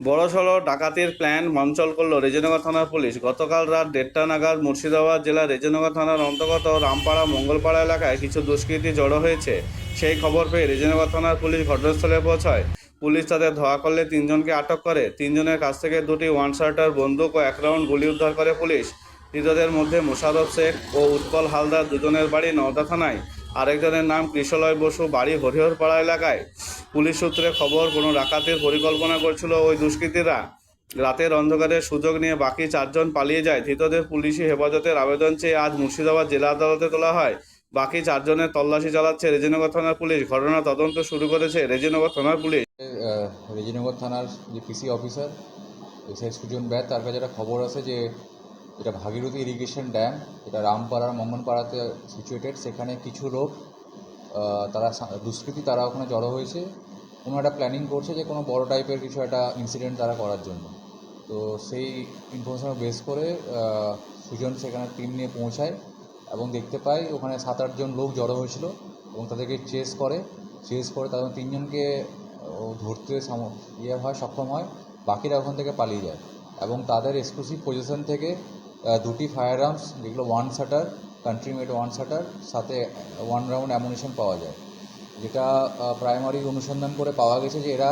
বড়সড় ডাকাতির প্ল্যান মঞ্চল করল রেজিনগর থানার পুলিশ। গতকাল রাত দেড়টা নাগাদ মুর্শিদাবাদ জেলার রেজিনগর থানার অন্তর্গত রামপাড়া মঙ্গলপাড়া এলাকায় কিছু দুষ্কৃতী জড়ো হয়েছে। সেই খবর পেয়ে রেজিনগর থানার পুলিশ ঘটনাস্থলে পৌঁছায়। পুলিশ তাদের ধোয়া করলে তিনজনকে আটক করে। তিনজনের কাছ থেকে দুটি ওয়ান শার্টার বন্দুক ও এক রাউন্ড গুলি উদ্ধার করে পুলিশ। ধৃতদের মধ্যে মোশারফ শেখ ও উৎপল হালদার দুজনের বাড়ি নওদা থানায়। আরেকজনের নাম কৃষলয় বসু, বাড়ি হরিহরপাড়া এলাকায়। পুলিশ সূত্রে খবর, কোনো ডাকাতির পরিকল্পনা করছিল ওই দুষ্কৃতীরা। রাতের অন্ধকারে সুযোগ নিয়ে বাকি চারজন পালিয়ে যায়। ধৃতদের পুলিশি হেফাজতের আবেদন চেয়ে আজ মুর্শিদাবাদ জেলা আদালতে তোলা হয়। বাকি চারজনের তল্লাশি চালাচ্ছে রেজিনগর থানার পুলিশ। ঘটনা তদন্ত শুরু করেছে রেজিনগর থানার পুলিশ। রেজিনগর থানার যে PC officer, S I Sujan ব্যাত তার কাছে একটা খবর আছে যে, এটা ভাগীরথী ইরিগেশন ড্যাম, এটা রামপাড়ার মঙ্গনপাড়াতে সিচুয়েটেড সেখানে কিছু লোক তারা দুষ্কৃতী তারা ওখানে জড়ো হয়েছে। কোনো একটা প্ল্যানিং করছে যে কোনো বড় টাইপের কিছু একটা ইনসিডেন্ট তারা করার জন্য। তো সেই ইনফরমেশন বেস করে সুজন সেখানে টিম নিয়ে পৌঁছায় এবং দেখতে পাই ওখানে সাত আটজন লোক জড়ো হয়েছিল এবং তাদেরকে চেস করে। চেস করে তাদের তিনজনকে ধরতে ইয়ে হয়, সক্ষম হয়, বাকিরা ওখান থেকে পালিয়ে যায়। এবং তাদের এক্সক্লুসিভ পজিশন থেকে দুটি ফায়ার আর্মস যেগুলো one shutter country made one shutter সাথে ওয়ান রাউন্ড অ্যামুনিশন পাওয়া যায়। যেটা প্রাইমারি অনুসন্ধান করে পাওয়া গেছে যে এরা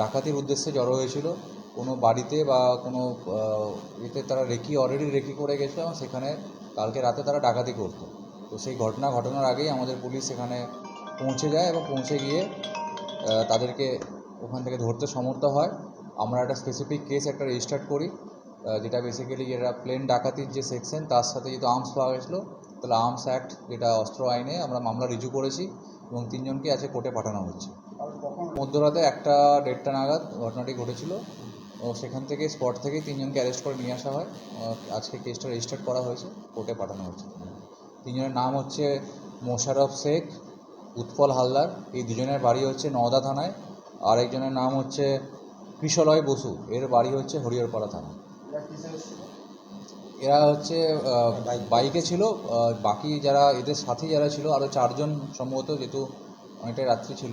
ডাকাতির উদ্দেশ্যে জড়ো হয়েছিল। কোনো বাড়িতে বা কোনো এতে তারা রেকি অলরেডি রেকি করে গেছে এবং সেখানে কালকে রাতে তারা ডাকাতি করতো। তো সেই ঘটনা, ঘটনার আগেই আমাদের পুলিশ সেখানে পৌঁছে যায় এবং পৌঁছে গিয়ে তাদেরকে ওখান থেকে ধরতে সমর্থ হয়। আমরা একটা স্পেসিফিক কেস একটা রেজিস্টার করি যেটা বেসিক্যালি যেটা প্লেন ডাকাতির যে সেকশন তার সাথে যেহেতু আর্মস পাওয়া গেছিল তাহলে আর্মস অ্যাক্ট যেটা অস্ত্র আইনে আমরা মামলা রিজু করেছি এবং তিনজনকে আজকে কোর্টে পাঠানো হচ্ছে মধ্যরাতে একটা দেড়টা নাগাদ ঘটনাটি ঘটেছিল। ও সেখান থেকে স্পট থেকে তিনজনকে অ্যারেস্ট করে নিয়ে আসা হয়। আজকে কেসটা রেজিস্টার করা হয়েছে, কোর্টে পাঠানো হচ্ছে তিনজনের নাম হচ্ছে মোশারফ শেখ, উৎপল হালদার, এই দুজনের বাড়ি হচ্ছে নওদা থানায়। আর একজনের নাম হচ্ছে কৃষলয় বসু, এর বাড়ি হচ্ছে হরিহরপাড়া থানায়। এরা হচ্ছে বাইকে ছিল বাকি যারা এদের সাথে যারা ছিল আরও চারজন সম্ভবত, যেহেতু অনেকটাই রাত্রি ছিল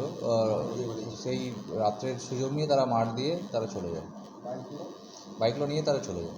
সেই রাত্রের সুযোগ নিয়ে তারা মাঠ দিয়ে তারা চলে যায়। বাইকগুলো নিয়ে তারা চলে যায়।